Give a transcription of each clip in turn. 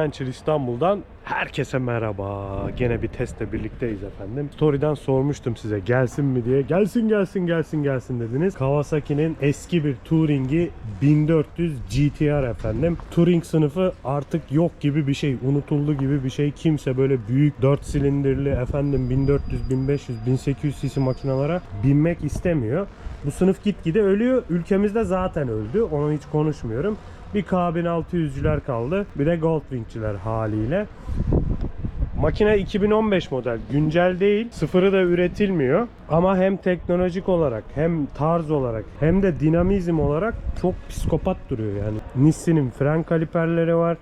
Adventure İstanbul'dan herkese merhaba. Gene bir testle birlikteyiz efendim. Story'den sormuştum size gelsin mi diye. Gelsin gelsin gelsin gelsin dediniz. Kawasaki'nin eski bir Touring'i 1400 GTR efendim. Touring sınıfı artık yok gibi bir şey. Unutuldu gibi bir şey. Kimse böyle büyük 4 silindirli efendim 1400, 1500, 1800 cc makinalara binmek istemiyor. Bu sınıf gitgide ölüyor. Ülkemizde zaten öldü. Onu hiç konuşmuyorum. Bir K1600'cüler kaldı. Bir de Goldwing'ciler haliyle. Makine 2015 model. Güncel değil. Sıfırı da üretilmiyor. Ama hem teknolojik olarak hem tarz olarak hem de dinamizm olarak çok psikopat duruyor yani. Nissin'in fren kaliperleri var.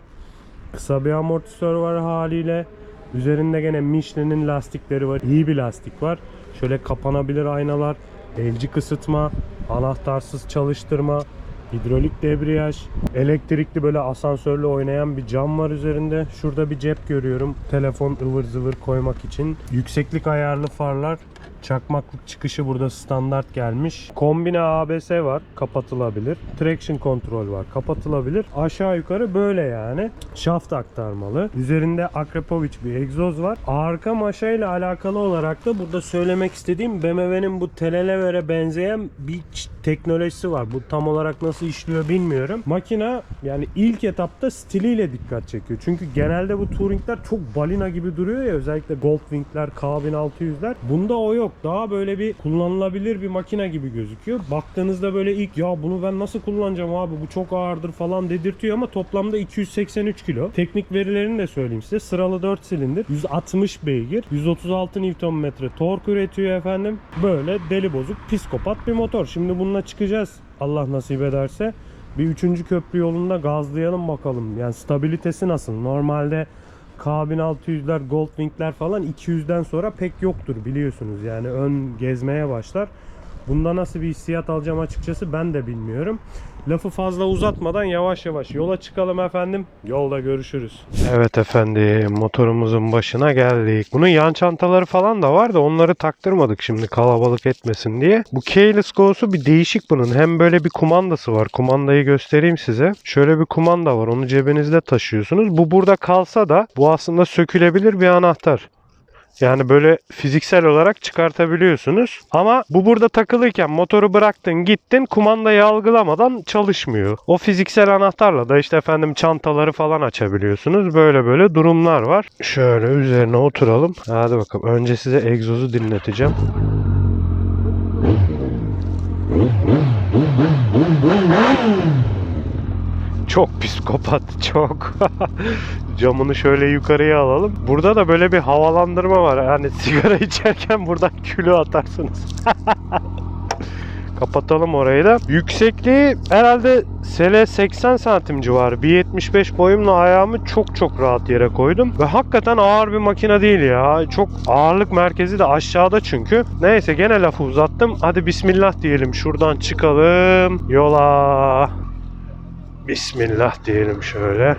Kısa bir amortisör var haliyle. Üzerinde gene Michelin'in lastikleri var. İyi bir lastik var. Şöyle kapanabilir aynalar, elci kısıtma, anahtarsız çalıştırma, hidrolik debriyaj, elektrikli böyle asansörle oynayan bir cam var üzerinde. Şurada bir cep görüyorum. Telefon ıvır zıvır koymak için. Yükseklik ayarlı farlar. Çakmaklık çıkışı burada standart gelmiş. Kombine ABS var. Kapatılabilir. Traction kontrol var. Kapatılabilir. Aşağı yukarı böyle yani. Şaft aktarmalı. Üzerinde Akrapovic bir egzoz var. Arka maşayla alakalı olarak da burada söylemek istediğim BMW'nin bu Telelever'e benzeyen bir teknolojisi var. Bu tam olarak nasıl işliyor bilmiyorum. Makina yani ilk etapta stiliyle dikkat çekiyor. Çünkü genelde bu Touring'ler çok balina gibi duruyor ya özellikle Goldwing'ler, K1600'ler. Bunda o yok. Daha böyle bir kullanılabilir bir makine gibi gözüküyor. Baktığınızda böyle ilk ya bunu ben nasıl kullanacağım abi bu çok ağırdır falan dedirtiyor ama toplamda 283 kilo. Teknik verilerini de söyleyeyim size. Sıralı 4 silindir, 160 beygir, 136 Nm tork üretiyor efendim. Böyle deli bozuk psikopat bir motor. Şimdi bununla çıkacağız Allah nasip ederse. Bir üçüncü köprü yolunda gazlayalım bakalım. Yani stabilitesi nasıl? Normalde K1600'ler, Goldwing'ler falan 200'den sonra pek yoktur biliyorsunuz. Yani ön gezmeye başlar. Bunda nasıl bir hissiyat alacağım açıkçası ben de bilmiyorum. Lafı fazla uzatmadan yavaş yavaş yola çıkalım efendim. Yolda görüşürüz. Evet efendim motorumuzun başına geldik. Bunun yan çantaları falan da var da onları taktırmadık şimdi kalabalık etmesin diye. Bu keyless go'su bir değişik bunun. Hem böyle bir kumandası var. Kumandayı göstereyim size. Şöyle bir kumanda var. Onu cebinizde taşıyorsunuz. Bu burada kalsa da bu aslında sökülebilir bir anahtar. Yani böyle fiziksel olarak çıkartabiliyorsunuz. Ama bu burada takılıyken motoru bıraktın gittin kumandayı algılamadan çalışmıyor. O fiziksel anahtarla da işte efendim çantaları falan açabiliyorsunuz. Böyle böyle durumlar var. Şöyle üzerine oturalım. Hadi bakalım. Önce size egzozu dinleteceğim. Çok psikopat çok. Camını şöyle yukarıya alalım. Burada da böyle bir havalandırma var. Yani sigara içerken buradan külü atarsınız. Kapatalım orayı da. Yüksekliği herhalde sele 80 santim civarı. 1.75 boyumla ayağımı çok çok rahat yere koydum. Ve hakikaten ağır bir makine değil ya. Çok ağırlık merkezi de aşağıda çünkü. Neyse gene lafı uzattım. Hadi bismillah diyelim. Şuradan çıkalım. Yola. Bismillah diyelim şöyle.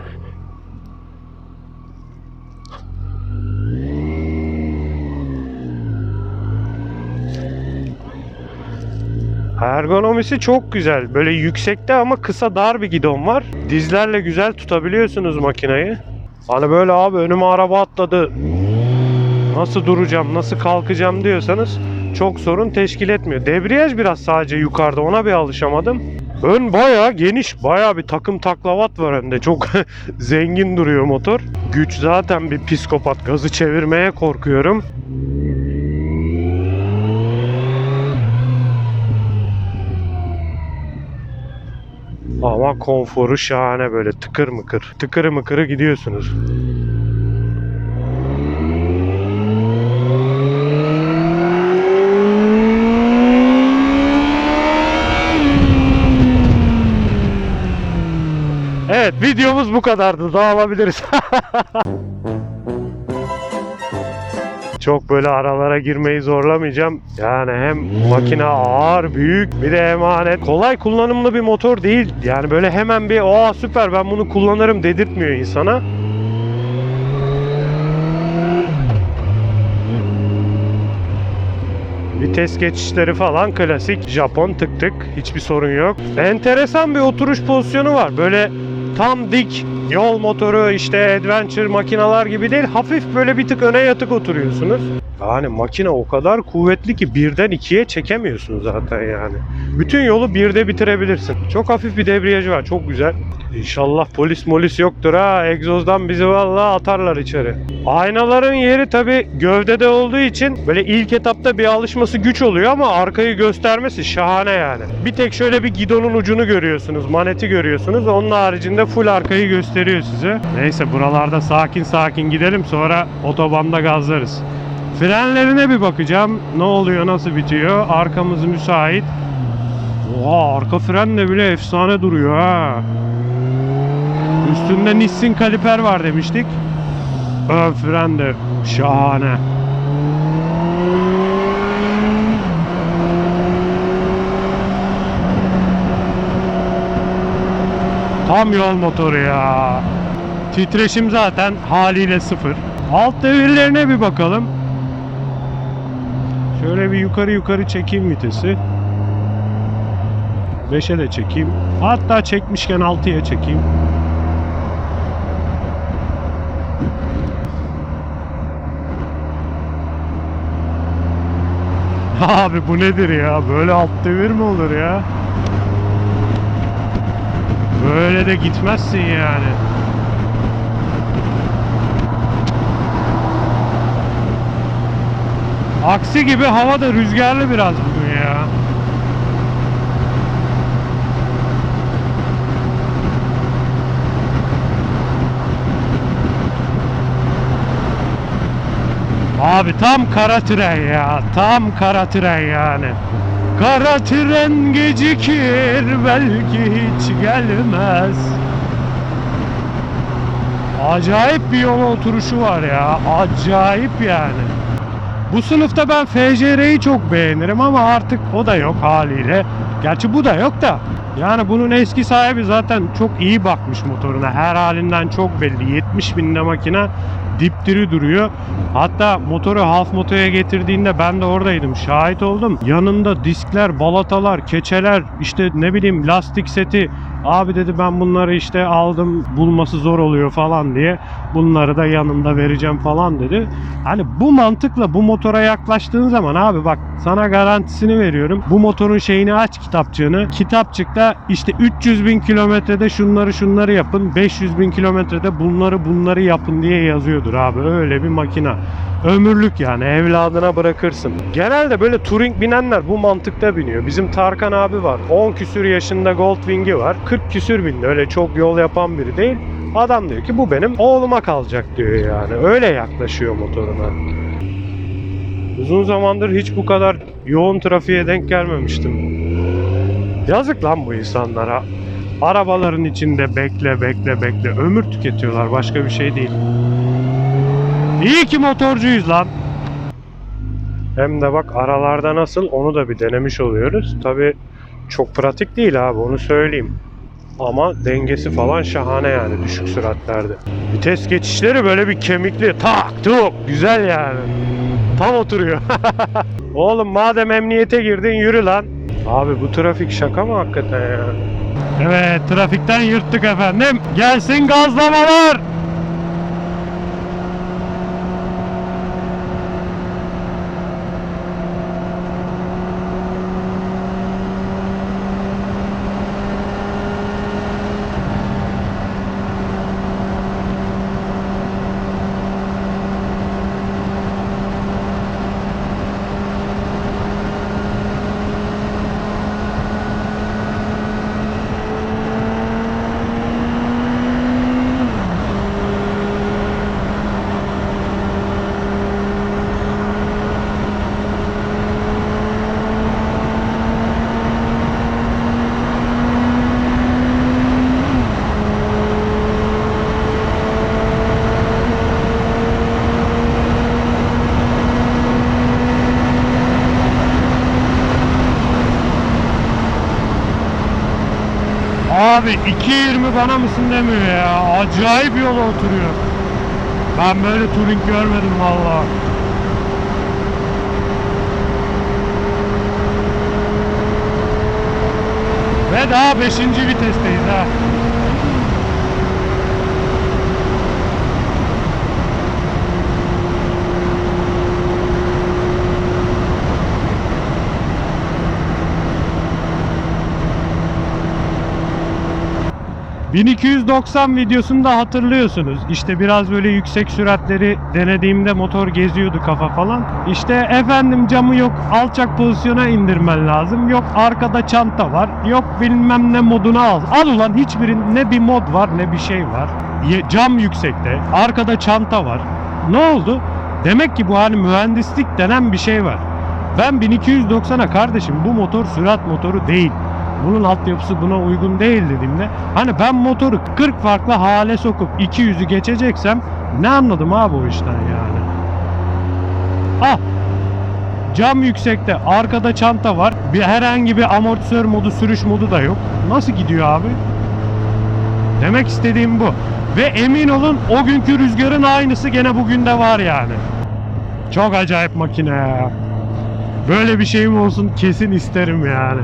Ergonomisi çok güzel. Böyle yüksekte ama kısa dar bir gidon var. Dizlerle güzel tutabiliyorsunuz makineyi. Hani böyle abi önüme araba atladı. Nasıl duracağım, nasıl kalkacağım diyorsanız çok sorun teşkil etmiyor. Debriyaj biraz sadece yukarıda ona bir alışamadım. Ön bayağı geniş, bayağı bir takım taklavat var önde. Çok zengin duruyor motor. Güç zaten bir psikopat. Gazı çevirmeye korkuyorum. Ama konforu şahane böyle tıkır mıkır. Tıkırı mıkırı gidiyorsunuz. Evet videomuz bu kadardı. Dağılabiliriz. Çok böyle aralara girmeyi zorlamayacağım. Yani hem makine ağır, büyük bir de emanet. Kolay kullanımlı bir motor değil. Yani böyle hemen bir aa süper ben bunu kullanırım dedirtmiyor insana. Vites geçişleri falan klasik Japon tık tık hiçbir sorun yok. Enteresan bir oturuş pozisyonu var. Böyle tam dik yol motoru işte adventure makinalar gibi değil. Hafif böyle bir tık öne yatık oturuyorsunuz. Yani makine o kadar kuvvetli ki birden ikiye çekemiyorsun zaten yani. Bütün yolu birde bitirebilirsin. Çok hafif bir debriyajı var. Çok güzel. İnşallah polis molis yoktur ha. Egzozdan bizi vallahi atarlar içeri. Aynaların yeri tabi gövdede olduğu için böyle ilk etapta bir alışması güç oluyor ama arkayı göstermesi şahane yani. Bir tek şöyle bir gidonun ucunu görüyorsunuz. Maneti görüyorsunuz. Onun haricinde full arkayı gösteriyor size. Neyse buralarda sakin sakin gidelim sonra otobanda gazlarız. Frenlerine bir bakacağım. Ne oluyor, nasıl bitiyor? Arkamız müsait. Oha arka fren de bile efsane duruyor ha. Üstünde Nissin kaliper var demiştik. Ön fren de şahane. Tam yol motoru ya. Titreşim zaten haliyle sıfır. Alt devirlerine bir bakalım. Şöyle bir yukarı yukarı çekeyim vitesi. 5'e de çekeyim. Hatta çekmişken 6'ya çekeyim. Abi bu nedir ya? Böyle alt devir mi olur ya? Böyle de gitmezsin yani. Aksi gibi hava da rüzgarlı biraz bugün ya. Abi tam kara tren ya. Tam kara tren yani. Kara tren gecikir belki hiç gelmez. Acayip bir yola oturuşu var ya. Acayip yani. Bu sınıfta ben FCR'yi çok beğenirim ama artık o da yok haliyle. Gerçi bu da yok da. Yani bunun eski sahibi zaten çok iyi bakmış motoruna. Her halinden çok belli. 70 binde makine dipdiri duruyor. Hatta motoru half motoya getirdiğinde ben de oradaydım. Şahit oldum. Yanında diskler, balatalar, keçeler, işte ne bileyim lastik seti. Abi dedi ben bunları işte aldım bulması zor oluyor falan diye. Bunları da yanında vereceğim falan dedi. Hani bu mantıkla bu motora yaklaştığın zaman abi bak sana garantisini veriyorum. Bu motorun şeyini aç kitapçığını. Kitapçıkta işte 300 bin kilometrede şunları şunları yapın. 500 bin kilometrede bunları bunları yapın diye yazıyordur abi. Öyle bir makina. Ömürlük yani evladına bırakırsın. Genelde böyle touring binenler bu mantıkta biniyor. Bizim Tarkan abi var. 10 küsür yaşında Goldwing'i var. 40 küsür bindi. Öyle çok yol yapan biri değil. Adam diyor ki bu benim oğluma kalacak diyor yani. Öyle yaklaşıyor motoruna. Uzun zamandır hiç bu kadar yoğun trafiğe denk gelmemiştim. Yazık lan bu insanlara. Arabaların içinde bekle bekle bekle ömür tüketiyorlar başka bir şey değil. İyi ki motorcuyuz lan. Hem de bak aralarda nasıl onu da bir denemiş oluyoruz. Tabi çok pratik değil abi onu söyleyeyim. Ama dengesi falan şahane yani düşük süratlerde. Vites geçişleri böyle bir kemikli tak tuk güzel yani. Tam oturuyor. Oğlum madem emniyete girdin yürü lan. Abi bu trafik şaka mı hakikaten ya? Evet trafikten yırttık efendim. Gelsin gazlamalar. Abi 2.20 bana mısın demiyor ya. Acayip yola oturuyor. Ben böyle touring görmedim valla. Ve daha 5. vitesteyiz ha. 1290 videosunda hatırlıyorsunuz. İşte biraz böyle yüksek süratleri denediğimde motor geziyordu kafa falan. İşte efendim camı yok alçak pozisyona indirmen lazım. Yok arkada çanta var. Yok bilmem ne moduna al. Al ulan hiçbirinin ne bir mod var ne bir şey var. Cam yüksekte. Arkada çanta var. Ne oldu? Demek ki bu hani mühendislik denen bir şey var. Ben 1290'a kardeşim bu motor sürat motoru değil. Bunun altyapısı buna uygun değil dediğimde hani ben motoru 40 farklı hale sokup 200'ü geçeceksem ne anladım abi o işten yani. Ah cam yüksekte arkada çanta var bir herhangi bir amortisör modu sürüş modu da yok. Nasıl gidiyor abi? Demek istediğim bu. Ve emin olun o günkü rüzgarın aynısı gene bugün de var yani. Çok acayip makine ya. Böyle bir şeyim olsun kesin isterim yani.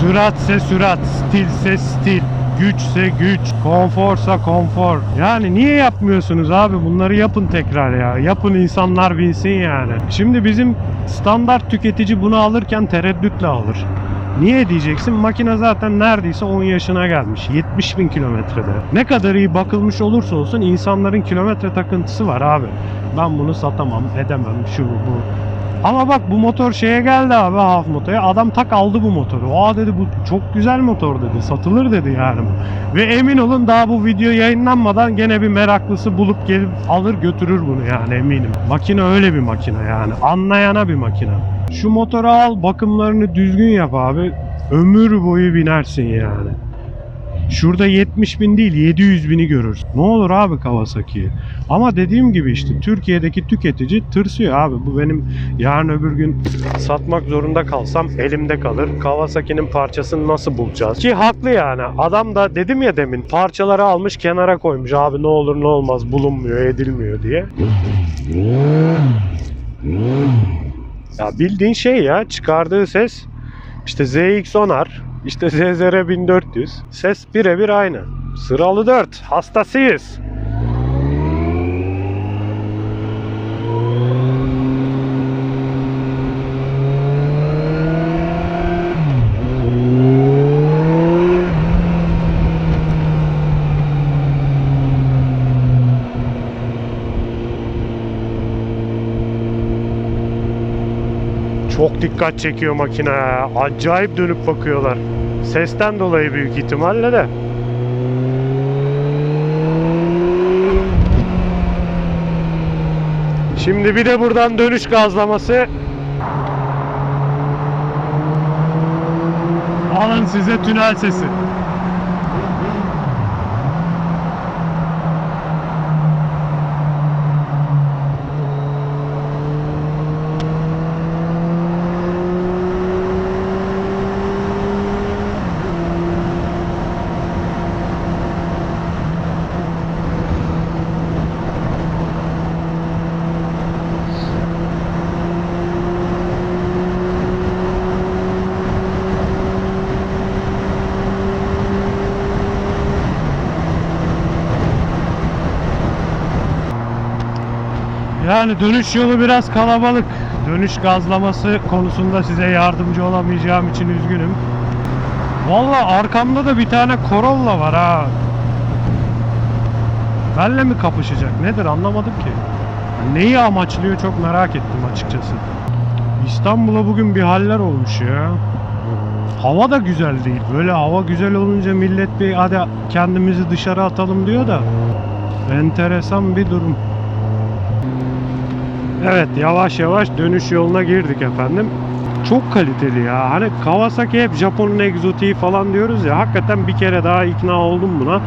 Süratse sürat, stilse stil, güçse güç, konforsa konfor. Yani niye yapmıyorsunuz abi? Bunları yapın tekrar ya. Yapın insanlar binsin yani. Şimdi bizim standart tüketici bunu alırken tereddütle alır. Niye diyeceksin? Makine zaten neredeyse 10 yaşına gelmiş. 70 bin kilometrede. Ne kadar iyi bakılmış olursa olsun insanların kilometre takıntısı var abi. Ben bunu satamam, edemem, şu bu. Ama bak bu motor şeye geldi abi Haf motoya. Adam tak aldı bu motoru. Aa dedi bu çok güzel motor dedi. Satılır dedi yani. Ve emin olun daha bu video yayınlanmadan gene bir meraklısı bulup gelip alır götürür bunu yani eminim. Makine öyle bir makine yani. Anlayana bir makine. Şu motoru al bakımlarını düzgün yap abi. Ömür boyu binersin yani. Şurada 70 bin değil 700 bini görürsün. Ne olur abi Kawasaki'ye. Ama dediğim gibi işte Türkiye'deki tüketici tırsıyor abi. Bu benim yarın öbür gün satmak zorunda kalsam elimde kalır. Kawasaki'nin parçasını nasıl bulacağız? Ki haklı yani. Adam da dedim ya demin parçaları almış kenara koymuş. Abi ne olur ne olmaz bulunmuyor edilmiyor diye. Ya bildiğin şey ya çıkardığı ses işte ZX-10R, işte ZZR 1400. Ses birebir aynı. Sıralı 4. Hastasıyız. Dikkat çekiyor makine. Acayip dönüp bakıyorlar. Sesten dolayı büyük ihtimalle de. Şimdi bir de buradan dönüş gazlaması. Alın size tünel sesi. Yani dönüş yolu biraz kalabalık. Dönüş gazlaması konusunda size yardımcı olamayacağım için üzgünüm. Valla arkamda da bir tane Corolla var ha. Benle mi kapışacak nedir anlamadım ki. Neyi amaçlıyor çok merak ettim açıkçası. İstanbul'a bugün bir haller olmuş ya. Hava da güzel değil. Böyle hava güzel olunca millet bir hadi kendimizi dışarı atalım diyor da. Enteresan bir durum. Evet yavaş yavaş dönüş yoluna girdik efendim. Çok kaliteli ya. Hani Kawasaki hep Japon'un egzotiği falan diyoruz ya. Hakikaten bir kere daha ikna oldum buna.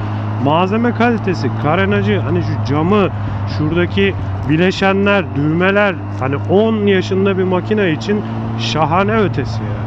Malzeme kalitesi, karenacı, hani şu camı, şuradaki bileşenler, düğmeler hani 10 yaşında bir makine için şahane ötesi ya.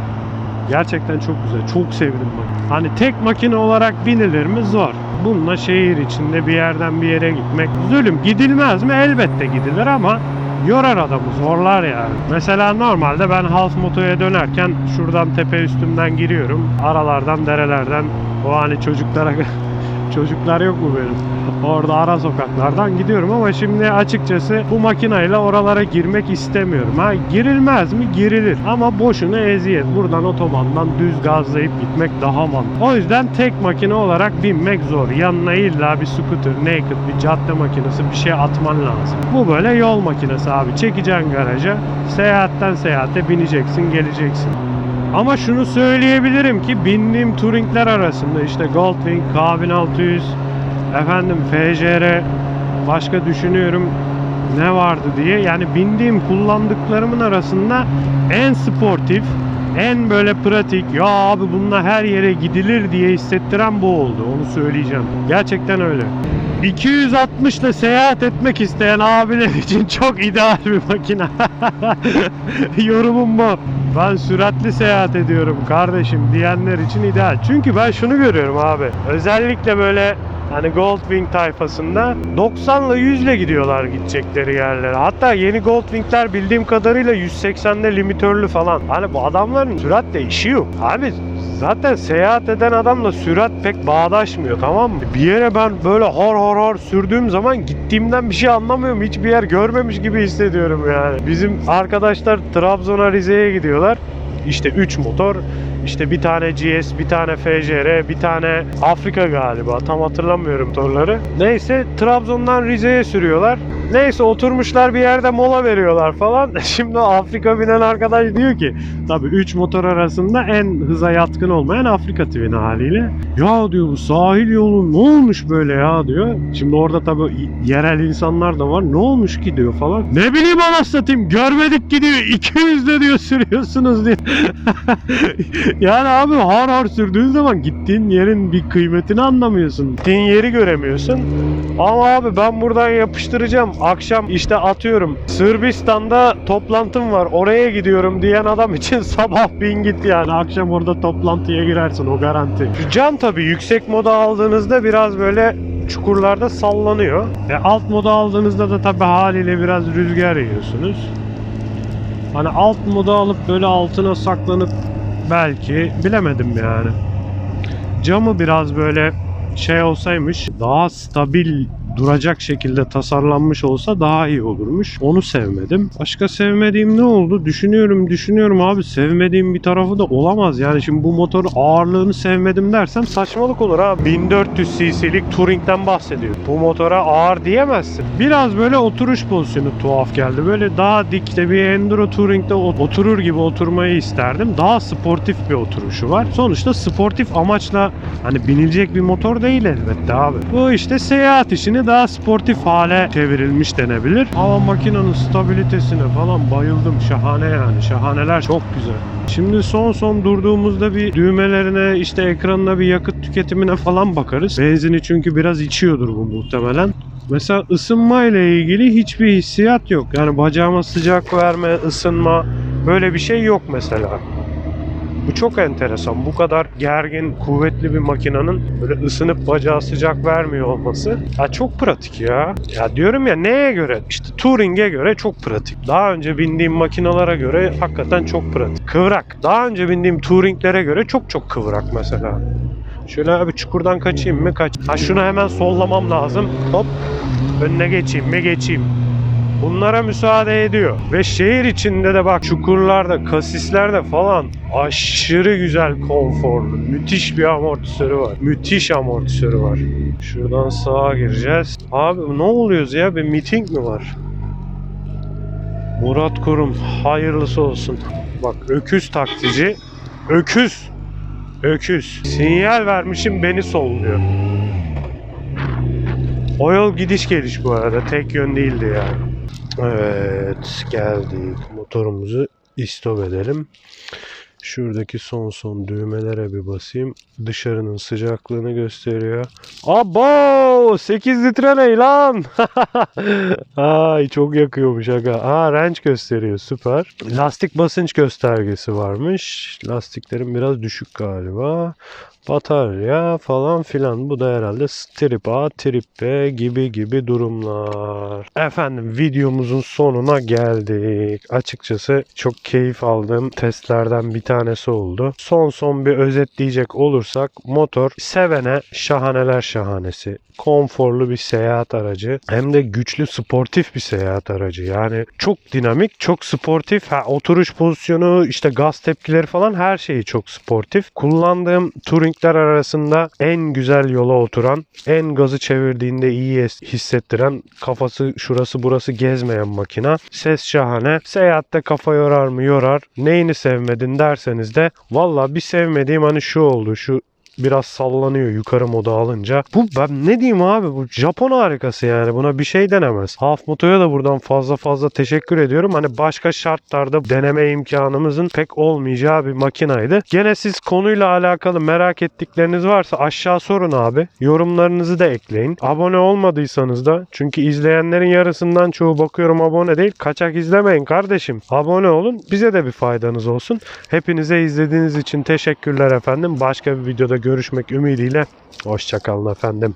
Gerçekten çok güzel. Çok sevdim bak. Hani tek makine olarak binilir mi? Zor. Bununla şehir içinde bir yerden bir yere gitmek zulüm. Gidilmez mi? Elbette gidilir ama yorar adamı zorlar yani. Mesela normalde ben Half Moto'ya dönerken şuradan tepe üstümden giriyorum. Aralardan derelerden o hani çocuklara Çocuklar yok mu benim? Orada ara sokaklardan gidiyorum ama şimdi açıkçası bu makineyle oralara girmek istemiyorum. Ha girilmez mi? Girilir. Ama boşuna eziyet. Buradan otobandan düz gazlayıp gitmek daha mantıklı. O yüzden tek makine olarak binmek zor. Yanına illa bir scooter, naked, bir cadde makinesi bir şey atman lazım. Bu böyle yol makinesi abi. Çekeceksin garaja. Seyahatten seyahate bineceksin, geleceksin. Ama şunu söyleyebilirim ki bindiğim Touring'ler arasında işte Goldwing, K1600, efendim FJR, başka düşünüyorum ne vardı diye. Yani bindiğim kullandıklarımın arasında en sportif, en böyle pratik, ya abi bununla her yere gidilir diye hissettiren bu oldu. Onu söyleyeceğim. Gerçekten öyle. 260 ile seyahat etmek isteyen abiler için çok ideal bir makine. Yorumum bu. Ben süratli seyahat ediyorum kardeşim diyenler için ideal. Çünkü ben şunu görüyorum abi. Özellikle böyle hani Goldwing tayfasında 90 ile 100 ile gidiyorlar gidecekleri yerlere. Hatta yeni Goldwing'ler bildiğim kadarıyla 180'de limitörlü falan. Hani bu adamların süratle işi yok. Abi zaten seyahat eden adamla sürat pek bağdaşmıyor tamam mı? Bir yere ben böyle hor hor hor sürdüğüm zaman gittiğimden bir şey anlamıyorum. Hiçbir yer görmemiş gibi hissediyorum yani. Bizim arkadaşlar Trabzon'a Rize'ye gidiyorlar. İşte 3 motor, işte bir tane GS, bir tane FJR, bir tane Afrika galiba. Tam hatırlamıyorum motorları. Neyse Trabzon'dan Rize'ye sürüyorlar. Neyse oturmuşlar bir yerde mola veriyorlar falan. Şimdi Afrika binen arkadaş diyor ki tabii 3 motor arasında en hıza yatkın olmayan Afrika Twin haliyle. Ya diyor bu sahil yolu ne olmuş böyle ya diyor. Şimdi orada tabii yerel insanlar da var. Ne olmuş ki diyor falan. Ne bileyim anasını satayım görmedik ki diyor. 200 de diyor sürüyorsunuz diyor. yani abi har har sürdüğün zaman gittiğin yerin bir kıymetini anlamıyorsun. Gittiğin yeri göremiyorsun. Ama abi ben buradan yapıştıracağım. Akşam işte atıyorum. Sırbistan'da toplantım var. Oraya gidiyorum diyen adam için sabah bin git yani. Akşam orada toplantıya girersin o garanti. Şu cam tabii yüksek moda aldığınızda biraz böyle çukurlarda sallanıyor. E alt moda aldığınızda da tabii haliyle biraz rüzgar yiyorsunuz. Hani alt moda alıp böyle altına saklanıp belki bilemedim yani. Camı biraz böyle şey olsaymış daha stabil duracak şekilde tasarlanmış olsa daha iyi olurmuş. Onu sevmedim. Başka sevmediğim ne oldu? Düşünüyorum düşünüyorum abi sevmediğim bir tarafı da olamaz. Yani şimdi bu motorun ağırlığını sevmedim dersem saçmalık olur ha. 1400 cc'lik Touring'den bahsediyor. Bu motora ağır diyemezsin. Biraz böyle oturuş pozisyonu tuhaf geldi. Böyle daha dikte bir Enduro Touring'de ot- oturur gibi oturmayı isterdim. Daha sportif bir oturuşu var. Sonuçta sportif amaçla hani binilecek bir motor değil elbette abi. Bu işte seyahat işini daha sportif hale çevrilmiş denebilir. Ama makinenin stabilitesine falan bayıldım. Şahane yani. Şahaneler çok güzel. Şimdi son son durduğumuzda bir düğmelerine işte ekranına bir yakıt tüketimine falan bakarız. Benzini çünkü biraz içiyordur bu muhtemelen. Mesela ısınma ile ilgili hiçbir hissiyat yok. Yani bacağıma sıcak verme, ısınma böyle bir şey yok mesela. Bu çok enteresan. Bu kadar gergin, kuvvetli bir makinenin böyle ısınıp bacağı sıcak vermiyor olması. Ya çok pratik ya. Ya diyorum ya neye göre? İşte Touring'e göre çok pratik. Daha önce bindiğim makinalara göre hakikaten çok pratik. Kıvrak. Daha önce bindiğim Touring'lere göre çok çok kıvrak mesela. Şöyle abi çukurdan kaçayım mı? Kaç. Ha şunu hemen sollamam lazım. Hop. Önüne geçeyim mi? Geçeyim. Bunlara müsaade ediyor. Ve şehir içinde de bak çukurlarda, kasislerde falan aşırı güzel konforlu. Müthiş bir amortisörü var. Müthiş amortisörü var. Şuradan sağa gireceğiz. Abi ne oluyoruz ya? Bir miting mi var? Murat Kurum hayırlısı olsun. Bak öküz taksici. Öküz. Öküz. Sinyal vermişim beni solluyor. O yol gidiş geliş bu arada. Tek yön değildi yani. Evet geldik. Motorumuzu istop edelim. Şuradaki son son düğmelere bir basayım. Dışarının sıcaklığını gösteriyor. Abo! 8 litre ne lan? Ay çok yakıyormuş aga. Aa range gösteriyor süper. Lastik basınç göstergesi varmış. Lastiklerim biraz düşük galiba. Batarya falan filan. Bu da herhalde strip A, trip B gibi gibi durumlar. Efendim videomuzun sonuna geldik. Açıkçası çok keyif aldığım testlerden bir tanesi oldu. Son son bir özetleyecek olursak motor sevene şahaneler şahanesi. Konforlu bir seyahat aracı. Hem de güçlü sportif bir seyahat aracı. Yani çok dinamik, çok sportif. Ha, oturuş pozisyonu, işte gaz tepkileri falan her şeyi çok sportif. Kullandığım touringler arasında en güzel yola oturan, en gazı çevirdiğinde iyi hissettiren, kafası şurası burası gezmeyen makina. Ses şahane. Seyahatte kafa yorar mı? Yorar. Neyini sevmedin derseniz de valla bir sevmediğim hani şu oldu. Şu biraz sallanıyor yukarı moda alınca. Bu ben ne diyeyim abi bu Japon harikası yani buna bir şey denemez. Half Moto'ya da buradan fazla fazla teşekkür ediyorum. Hani başka şartlarda deneme imkanımızın pek olmayacağı bir makinaydı. Gene siz konuyla alakalı merak ettikleriniz varsa aşağı sorun abi. Yorumlarınızı da ekleyin. Abone olmadıysanız da çünkü izleyenlerin yarısından çoğu bakıyorum abone değil. Kaçak izlemeyin kardeşim. Abone olun. Bize de bir faydanız olsun. Hepinize izlediğiniz için teşekkürler efendim. Başka bir videoda görüşmek ümidiyle. Hoşçakalın efendim.